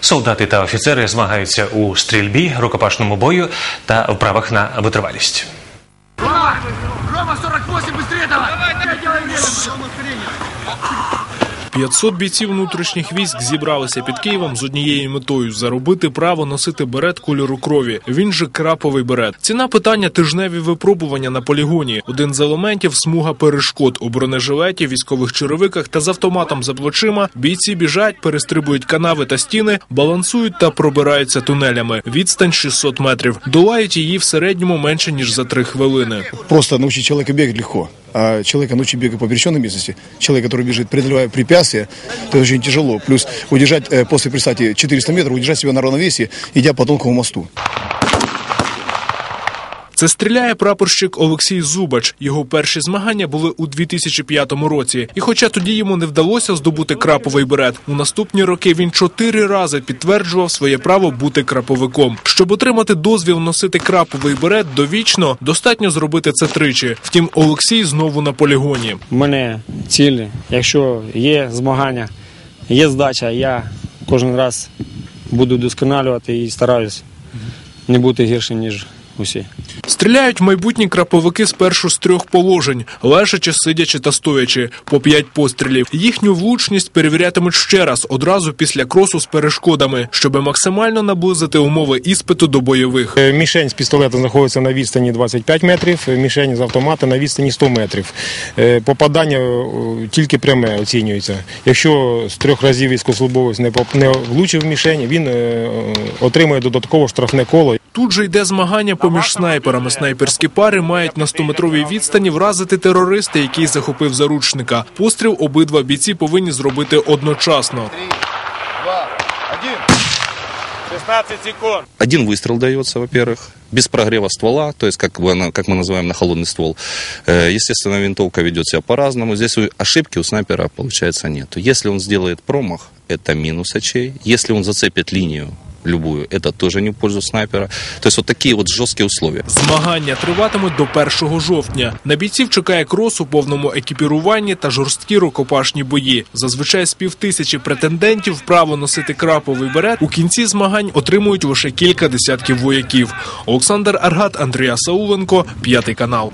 Солдати та офіцери змагаються у стрільбі, рукопашному бою та вправах на витривалість. Рома! Рома, 48, быстрее 500 бійців внутрішніх військ зібралися під Києвом з однією метою заробити право носити берет кольору крові. Він же краповий берет. Ціна питання тижневі випробування на полігоні. Один з елементів смуга перешкод у бронежилеті, військових черевиках та з автоматом за плечима. Бійці біжать, перестрибують канави та стіни, балансують та пробираються тунелями. Відстань 600 метрів. Долають її в середньому менше ніж за три хвилини. Просто научить человека бегать легко А человека научить бегать по пересеченной местности, человек, который бежит, преодолевая препятствия, это очень тяжело. Плюс удержать э, после, представьте, 400 метров, удержать себя на равновесии, идя по тонкому мосту. Це стріляє прапорщик Олексій Зубач. Його перші змагання були у 2005 році. І хоча тоді йому не вдалося здобути краповий берет, у наступні роки він чотири рази підтверджував своє право бути краповиком. Щоб отримати дозвіл носити краповий берет довічно, достатньо зробити це тричі. Втім, Олексій знову на полігоні. У мене цілі. Якщо є змагання, є здача, я кожен раз буду досконалювати і стараюсь не бути гіршим, ніж усі. Стріляють майбутні краповики спершу з трьох положень: лежачи, сидячи та стоячи, по п'ять пострілів. Їхню влучність перевірятимуть ще раз одразу після кросу з перешкодами, щоб максимально наблизити умови іспиту до бойових. Е, Мішень з пістолета знаходиться на відстані 25 метрів, е, мішень з автомата на відстані 100 метрів. Е, Попадання тільки пряме оцінюється. Якщо з трьох разів військовослужбовець не влучив мішень, він отримує додатково штрафне коло. Тут же йде змагання поміж снайперами. Снайперські пари мають на 100-метровій відстані вразити терориста, який захопив заручника. Постріл обидва бійці повинні зробити одночасно. Один выстрел дается, во-первых, без прогрева ствола, то есть как, бы она- как мы называем на холодный ствол. Э, Естественно, винтовка ведет себя по-разному. Здесь у- ошибки у снайпера, получается, нет. Если он сделает промах, это минус очей. Если он зацепит линию любую, это тоже не в пользу снайпера. То есть вот такие вот жесткие условия. Змагання триватимуть до 1 жовтня. На бійців чекає крос у повному екіпіруванні та жорсткі рукопашні бої. Зазвичай з півтисячі претендентів право носити краповий берет у кінці змагань отримують лише кілька десятків вояків. Олександр Аргат, Андрія Сауленко, п'ятий канал.